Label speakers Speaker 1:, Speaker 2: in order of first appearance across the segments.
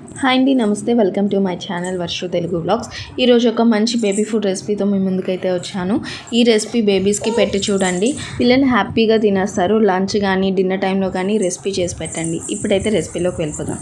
Speaker 1: Hi అండి నమస్తే. Welcome to my channel Varshu Telugu blogs ఈరోజు ఒక మంచి బేబీ ఫుడ్ రెసిపీతో మీ ముందుకైతే వచ్చాను. ఈ రెసిపీ బేబీస్కి పెట్టి చూడండి. పిల్లలు హ్యాపీగా తినేస్తారు. లంచ్ కానీ డిన్నర్ టైంలో కానీ రెసిపీ చేసి పెట్టండి. ఇప్పుడైతే రెసిపీలోకి వెళ్ళిపోదాం.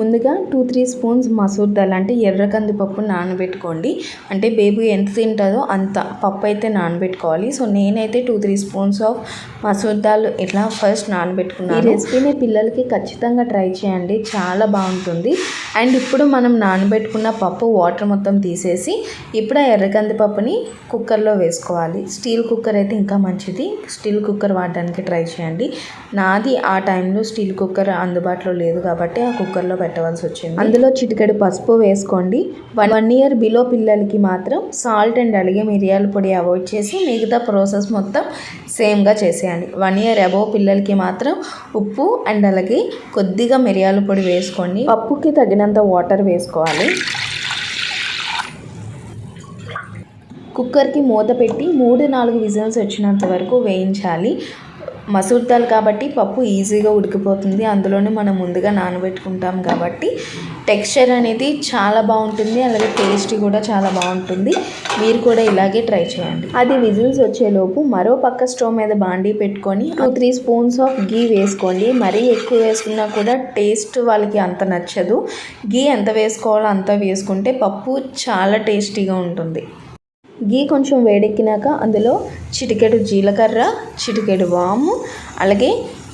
Speaker 1: ముందుగా two three spoons masoor dal అంటే ఎర్ర కందిపప్పు నానబెట్టుకోండి. అంటే బేబీ ఎంత తింటుందో అంత పప్పు అయితే నానబెట్టుకోవాలి. సో నేనైతే two three spoons of masoor dal ఇట్లా ఫస్ట్ నానబెట్టుకున్నాను. ఈ రెసిపీని పిల్లలకి ఖచ్చితంగా ట్రై చేయండి. చాలా బాగుంటుంది. అండ్ ఇప్పుడు మనం నానబెట్టుకున్న పప్పు వాటర్ మొత్తం తీసేసి ఇప్పుడు ఆ ఎర్ర కందిపప్పుని కుక్కర్లో వేసుకోవాలి. స్టీల్ కుక్కర్ అయితే ఇంకా మంచిది. స్టీల్ కుక్కర్ వాడడానికి ట్రై చేయండి. నాది ఆ టైంలో స్టీల్ కుక్కర్ అందుబాటులో లేదు కాబట్టి ఆ కుక్కర్లో పెట్టవలసి వచ్చింది. అందులో చిటికెడు పసుపు వేసుకోండి. వన్ వన్ ఇయర్ బిలో పిల్లలకి మాత్రం సాల్ట్ అండ్ అలాగే మిరియాల పొడి అవాయిడ్ చేసి మిగతా ప్రాసెస్ మొత్తం సేమ్గా చేసేయండి. వన్ ఇయర్ అబోవ్ పిల్లలకి మాత్రం ఉప్పు అండ్ అలాగే కొద్దిగా మిరియాల పొడి వేసుకోండి. పప్పుకి తగిన తగినంత వాటర్ వేసుకోవాలి. కుక్కర్కి మూత పెట్టి మూడు నాలుగు విజిల్స్ వచ్చినంత వరకు వేయించాలి. మసూర్ దాల్ కాబట్టి పప్పు ఈజీగా ఉడికిపోతుంది. అందులోనే మనం ముందుగా నానబెట్టుకుంటాం కాబట్టి టెక్స్చర్ అనేది చాలా బాగుంటుంది. అలాగే టేస్ట్ కూడా చాలా బాగుంటుంది. మీరు కూడా ఇలాగే ట్రై చేయండి. అది విజిల్స్ వచ్చేలోపు మరో పక్క స్టవ్ మీద బాండీ పెట్టుకొని two three spoons of ghee వేసుకోండి. మరీ ఎక్కువ వేసుకున్నా కూడా టేస్ట్ వాళ్ళకి అంత నచ్చదు. గీ ఎంత వేసుకోవాలో అంత వేసుకుంటే పప్పు చాలా టేస్టీగా ఉంటుంది. గీ కొంచెం వేడెక్కినాక అందులో చిటికెడు జీలకర్ర చిటికెడు వాము అలాగే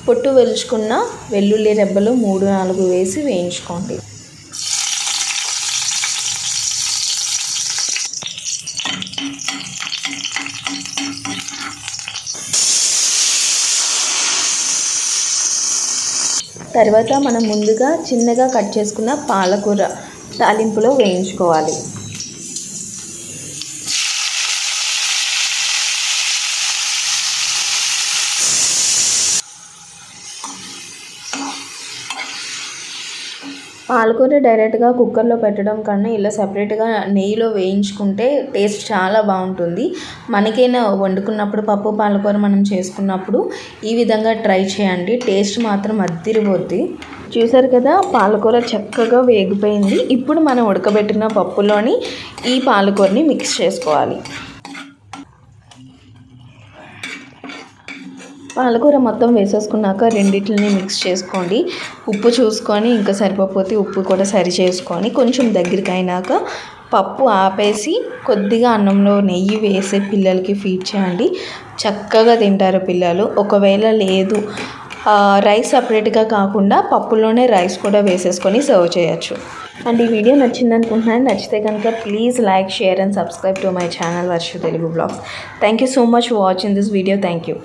Speaker 1: పొట్టు వెలుచుకున్న వెల్లుల్లి రెబ్బలు మూడు నాలుగు వేసి వేయించుకోండి. తర్వాత మనం ముందుగా చిన్నగా కట్ చేసుకున్న పాలకూర తాలింపులో వేయించుకోవాలి. పాలకూర డైరెక్ట్గా కుక్కర్లో పెట్టడం కన్నా ఇలా సపరేట్గా నెయ్యిలో వేయించుకుంటే టేస్ట్ చాలా బాగుంటుంది. మనకైనా వండుకున్నప్పుడు పప్పు పాలకూర మనం చేసుకున్నప్పుడు ఈ విధంగా ట్రై చేయండి. టేస్ట్ మాత్రం అద్దిరిపోద్ది. చూసారు కదా పాలకూర చక్కగా వేగిపోయింది. ఇప్పుడు మనం ఉడకబెట్టిన పప్పులోని ఈ పాలకూరని మిక్స్ చేసుకోవాలి. పాలకూర మొత్తం వేసేసుకున్నాక రెండింటిని మిక్స్ చేసుకోండి. ఉప్పు చూసుకొని ఇంకా సరిపోతే ఉప్పు కూడా సరి చేసుకొని కొంచెం దగ్గరికి అయినాక పప్పు ఆపేసి కొద్దిగా అన్నంలో నెయ్యి వేసి పిల్లలకి ఫీడ్ చేయండి. చక్కగా తింటారు పిల్లలు. ఒకవేళ లేదు రైస్ సపరేట్గా కాకుండా పప్పులోనే రైస్ కూడా వేసేసుకొని సర్వ్ చేయొచ్చు. అండ్ ఈ వీడియో నచ్చింది అనుకుంటున్నాను నచ్చితే కనుక please like share and subscribe to my channel Varsha Telugu blogs thank you so much for watching this video thank you